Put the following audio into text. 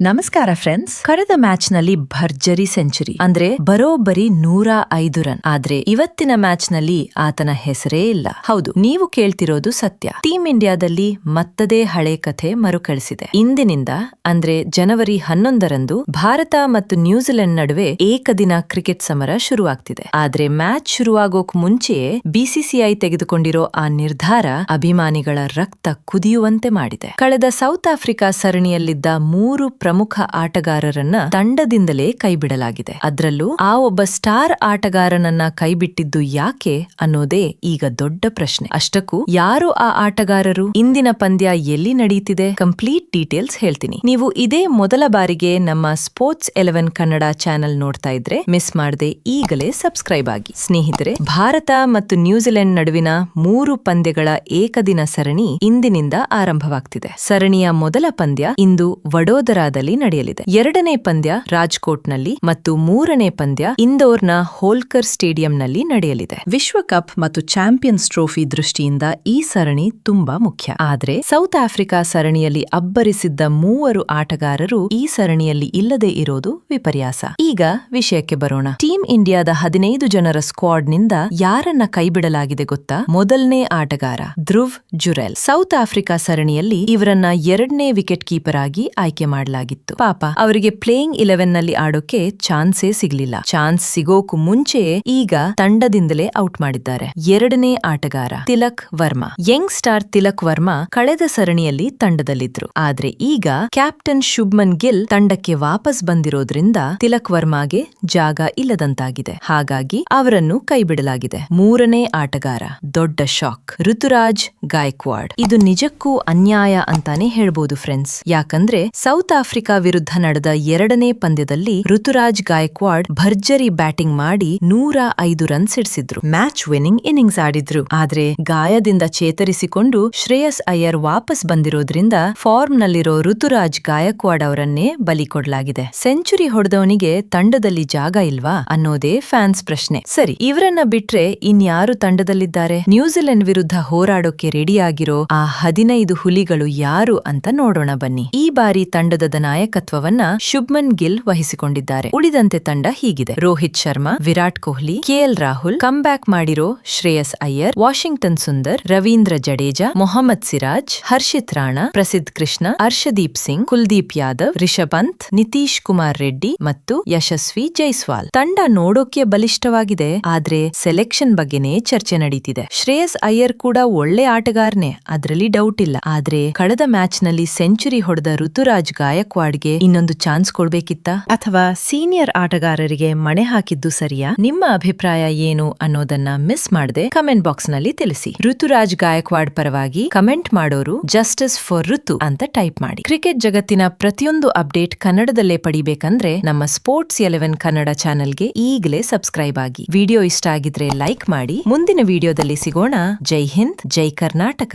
ನಮಸ್ಕಾರ ಫ್ರೆಂಡ್ಸ್ ಕಳೆದ ಮ್ಯಾಚ್ನಲ್ಲಿ ಭರ್ಜರಿ ಸೆಂಚುರಿ ಅಂದ್ರೆ ಬರೋಬ್ಬರಿ ನೂರ ಐದು ರನ್. ಆದ್ರೆ ಇವತ್ತಿನ ಮ್ಯಾಚ್ನಲ್ಲಿ ಆತನ ಹೆಸರೇ ಇಲ್ಲ. ಹೌದು, ನೀವು ಕೇಳ್ತಿರೋದು ಸತ್ಯ. ಟೀಂ ಇಂಡಿಯಾದಲ್ಲಿ ಮತ್ತದೇ ಹಳೆ ಕಥೆ ಮರುಕಳಿಸಿದೆ. ಇಂದಿನಿಂದ, ಅಂದ್ರೆ ಜನವರಿ ಹನ್ನೊಂದರಂದು, ಭಾರತ ಮತ್ತು ನ್ಯೂಜಿಲೆಂಡ್ ನಡುವೆ ಏಕದಿನ ಕ್ರಿಕೆಟ್ ಸಮರ ಶುರುವಾಗ್ತಿದೆ. ಆದ್ರೆ ಮ್ಯಾಚ್ ಶುರುವಾಗೋಕ್ ಮುಂಚೆಯೇ ಬಿಸಿಸಿಐ ತೆಗೆದುಕೊಂಡಿರೋ ಆ ನಿರ್ಧಾರ ಅಭಿಮಾನಿಗಳ ರಕ್ತ ಕುದಿಯುವಂತೆ ಮಾಡಿದೆ. ಕಳೆದ ಸೌತ್ ಆಫ್ರಿಕಾ ಸರಣಿಯಲ್ಲಿದ್ದ ಮೂರು ಪ್ರಮುಖ ಆಟಗಾರರನ್ನ ತಂಡದಿಂದಲೇ ಕೈಬಿಡಲಾಗಿದೆ. ಅದರಲ್ಲೂ ಆ ಒಬ್ಬ ಸ್ಟಾರ್ ಆಟಗಾರನನ್ನ ಕೈಬಿಟ್ಟಿದ್ದು ಯಾಕೆ ಅನ್ನೋದೇ ಈಗ ದೊಡ್ಡ ಪ್ರಶ್ನೆ. ಅಷ್ಟಕ್ಕೂ ಯಾರು ಆ ಆಟಗಾರರು? ಇಂದಿನ ಪಂದ್ಯ ಎಲ್ಲಿ ನಡೆಯುತ್ತಿದೆ ಕಂಪ್ಲೀಟ್ ಡೀಟೇಲ್ಸ್ ಹೇಳ್ತೀನಿ. ನೀವು ಇದೇ ಮೊದಲ ಬಾರಿಗೆ ನಮ್ಮ ಸ್ಪೋರ್ಟ್ಸ್ ಎಲೆವೆನ್ ಕನ್ನಡ ಚಾನೆಲ್ ನೋಡ್ತಾ ಇದ್ರೆ ಮಿಸ್ ಮಾಡದೆ ಈಗಲೇ ಸಬ್ಸ್ಕ್ರೈಬ್ ಆಗಿ. ಸ್ನೇಹಿತರೆ, ಭಾರತ ಮತ್ತು ನ್ಯೂಜಿಲೆಂಡ್ ನಡುವಿನ ಮೂರು ಪಂದ್ಯಗಳ ಏಕದಿನ ಸರಣಿ ಇಂದಿನಿಂದ ಆರಂಭವಾಗ್ತಿದೆ. ಸರಣಿಯ ಮೊದಲ ಪಂದ್ಯ ಇಂದು ವಡೋದರಾದಲ್ಲಿ ನಡೆಯಲಿದೆ. ಎರಡನೇ ಪಂದ್ಯ ರಾಜ್ಕೋಟ್ನಲ್ಲಿ ಮತ್ತು ಮೂರನೇ ಪಂದ್ಯ ಇಂದೋರ್ನ ಹೋಲ್ಕರ್ ಸ್ಟೇಡಿಯಂನಲ್ಲಿ ನಡೆಯಲಿದೆ. ವಿಶ್ವಕಪ್ ಮತ್ತು ಚಾಂಪಿಯನ್ಸ್ ಟ್ರೋಫಿ ದೃಷ್ಟಿಯಿಂದ ಈ ಸರಣಿ ತುಂಬಾ ಮುಖ್ಯ. ಆದರೆ ಸೌತ್ ಆಫ್ರಿಕಾ ಸರಣಿಯಲ್ಲಿ ಅಬ್ಬರಿಸಿದ್ದ ಮೂವರು ಆಟಗಾರರು ಈ ಸರಣಿಯಲ್ಲಿ ಇಲ್ಲದೆ ಇರೋದು ವಿಪರ್ಯಾಸ. ಈಗ ವಿಷಯಕ್ಕೆ ಬರೋಣ. ಟೀಂ ಇಂಡಿಯಾದ ಹದಿನೈದು ಜನರ ಸ್ಕ್ವಾಡ್ನಿಂದ ಯಾರನ್ನ ಕೈಬಿಡಲಾಗಿದೆ ಗೊತ್ತಾ? ಮೊದಲನೇ ಆಟಗಾರ ಧ್ರುವ್ ಜುರೆಲ್. ಸೌತ್ ಆಫ್ರಿಕಾ ಸರಣಿಯಲ್ಲಿ ಇವರನ್ನ ಎರಡನೇ ವಿಕೆಟ್ ಕೀಪರ್ ಆಗಿ ಆಯ್ಕೆ ಮಾಡಲಾಗಿತ್ತು ಪಾಪ, ಅವರಿಗೆ ಪ್ಲೇಯಿಂಗ್ ಇಲೆವೆನ್ನಲ್ಲಿ ಆಡೋಕೆ ಚಾನ್ಸೇ ಸಿಗ್ಲಿಲ್ಲ. ಚಾನ್ಸ್ ಸಿಗೋಕು ಮುಂಚೆಯೇ ಈಗ ತಂಡದಿಂದಲೇ ಔಟ್ ಮಾಡಿದ್ದಾರೆ. ಎರಡನೇ ಆಟಗಾರ ತಿಲಕ್ ವರ್ಮಾ. ಯಂಗ್ ಸ್ಟಾರ್ ತಿಲಕ್ ವರ್ಮಾ ಕಳೆದ ಸರಣಿಯಲ್ಲಿ ತಂಡದಲ್ಲಿದ್ರು. ಆದ್ರೆ ಈಗ ಕ್ಯಾಪ್ಟನ್ ಶುಭ್ಮನ್ ಗಿಲ್ ತಂಡಕ್ಕೆ ವಾಪಸ್ ಬಂದಿರೋದ್ರಿಂದ ತಿಲಕ್ ವರ್ಮಾಗೆ ಜಾಗ ಇಲ್ಲದಂತಾಗಿದೆ. ಹಾಗಾಗಿ ಅವರನ್ನು ಕೈಬಿಡಲಾಗಿದೆ. ಮೂರನೇ ಆಟಗಾರ, ದೊಡ್ಡ ಶಾಕ್, ಋತುರಾಜ್ ಗಾಯಕ್ವಾಡ್. ಇದು ನಿಜಕ್ಕೂ ಅನ್ಯಾಯ ಅಂತಾನೆ ಹೇಳ್ಬೋದು ಫ್ರೆಂಡ್ಸ್. ಯಾಕಂದ್ರೆ ಸೌತ್ ಆಫ್ರಿಕಾ ವಿರುದ್ಧ ನಡೆದ ಎರಡನೇ ಪಂದ್ಯದಲ್ಲಿ ಋತುರಾಜ್ ಗಾಯಕ್ವಾಡ್ ಭರ್ಜರಿ ಬ್ಯಾಟಿಂಗ್ ಮಾಡಿ ನೂರ ಐದು ರನ್ ಸಿಡಿಸಿದ್ರು. ಮ್ಯಾಚ್ ವಿನ್ನಿಂಗ್ ಇನ್ನಿಂಗ್ಸ್ ಆಡಿದ್ರು. ಆದ್ರೆ ಗಾಯದಿಂದ ಚೇತರಿಸಿಕೊಂಡು ಶ್ರೇಯಸ್ ಅಯ್ಯರ್ ವಾಪಸ್ ಬಂದಿರೋದ್ರಿಂದ ಫಾರ್ಮ್ನಲ್ಲಿರೋ ಋತುರಾಜ್ ಗಾಯಕ್ವಾಡ್ ಅವರನ್ನೇ ಬಲಿ ಕೊಡಲಾಗಿದೆ. ಸೆಂಚುರಿ ಹೊಡೆದವನಿಗೆ ತಂಡದಲ್ಲಿ ಜಾಗ ಇಲ್ವಾ ಅನ್ನೋದೇ ಫ್ಯಾನ್ಸ್ ಪ್ರಶ್ನೆ. ಸರಿ, ಇವರನ್ನ ಬಿಟ್ರೆ ಇನ್ಯಾರು ತಂಡದಲ್ಲಿದ್ದಾರೆ? ನ್ಯೂಜಿಲೆಂಡ್ ವಿರುದ್ಧ ಹೋರಾಡೋಕೆ ರೆಡಿಯಾಗಿರೋ ಆ ಹದಿನೈದು ಹುಲಿಗಳು ಯಾರು ಅಂತ ನೋಡೋಣ ಬನ್ನಿ. ಈ ಬಾರಿ ತಂಡದ ನಾಯಕತ್ವವನ್ನ ಶುಭ್ಮನ್ ಗಿಲ್ ವಹಿಸಿಕೊಂಡಿದ್ದಾರೆ. ಉಳಿದಂತೆ ತಂಡ ಹೀಗಿದೆ. Rohit Sharma, Virat Kohli KL Rahul come back ಮಾಡಿರೋ ಶ್ರೇಯಸ್ ಅಯ್ಯರ್, ವಾಷಿಂಗ್ಟನ್ ಸುಂದರ್, ರವೀಂದ್ರ ಜಡೇಜಾ, ಮೊಹಮ್ಮದ್ ಸಿರಾಜ್, ಹರ್ಷಿತ್ ರಾಣಾ, ಪ್ರಸಿದ್ಧ ಕೃಷ್ಣ, ಹರ್ಷದೀಪ್ ಸಿಂಗ್, ಕುಲ್ದೀಪ್ ಯಾದವ್, ರಿಷಬ್ ಪಂತ್, ನಿತೀಶ್ ಕುಮಾರ್ ರೆಡ್ಡಿ ಮತ್ತು ಯಶಸ್ವಿ ಜೈಸ್ವಾಲ್. ತಂಡ ನೋಡೋಕೆ ಬಲಿಷ್ಠವಾಗಿದೆ, ಆದ್ರೆ ಸೆಲೆಕ್ಷನ್ ಬಗ್ಗೆನೇ ಚರ್ಚೆ ನಡೀತಿದೆ. ಶ್ರೇಯಸ್ ಅಯ್ಯರ್ ಕೂಡ ಒಳ್ಳೆ ಆಟಗಾರನೇ, ಅದ್ರಲ್ಲಿ ಡೌಟ್ ಇಲ್ಲ. ಆದ್ರೆ ಕಳೆದ ಮ್ಯಾಚ್ನಲ್ಲಿ ಸೆಂಚುರಿ ಹೊಡೆದ ಋತುರಾಜ್ ಗಾಯಕ್ವಾಡ್ಗೆ ಇನ್ನೊಂದು ಚಾನ್ಸ್ ಕೊಡ್ಬೇಕಿತ್ತ? ಅಥವಾ ಸೀನಿಯರ್ ಆಟಗಾರರಿಗೆ ಮಣೆ ಹಾಕಿದ್ದು ಸರಿಯಾ? ನಿಮ್ಮ ಅಭಿಪ್ರಾಯ ಏನು ಅನ್ನೋದನ್ನ ಮಿಸ್ ಮಾಡದೆ ಕಮೆಂಟ್ ಬಾಕ್ಸ್ನಲ್ಲಿ ತಿಳಿಸಿ. ಋತುರಾಜ್ ಗಾಯಕ್ವಾಡ್ ಪರವಾಗಿ ಕಮೆಂಟ್ ಮಾಡೋರು ಜಸ್ಟಿಸ್ ಫಾರ್ ಋತು ಅಂತ ಟೈಪ್ ಮಾಡಿ. ಕ್ರಿಕೆಟ್ ಜಗತ್ತಿನ ಪ್ರತಿಯೊಂದು ಅಪ್ಡೇಟ್ ಕನ್ನಡದಲ್ಲೇ ಪಡಿಬೇಕಂದ್ರೆ ನಮ್ಮ ಸ್ಪೋರ್ಟ್ಸ್ ಎಲೆವೆನ್ ಕನ್ನಡ ಚಾನೆಲ್ಗೆ ಈಗಲೇ ಸಬ್ಸ್ಕ್ರೈಬ್ ಆಗಿ. ವಿಡಿಯೋ ಇಷ್ಟ ಆಗಿದ್ರೆ ಲೈಕ್ ಮಾಡಿ. ಮುಂದಿನ ವಿಡಿಯೋದಲ್ಲಿ ಸಿಗೋಣ. ಜೈ ಹಿಂದ್, ಜೈ ಕರ್ನಾಟಕ.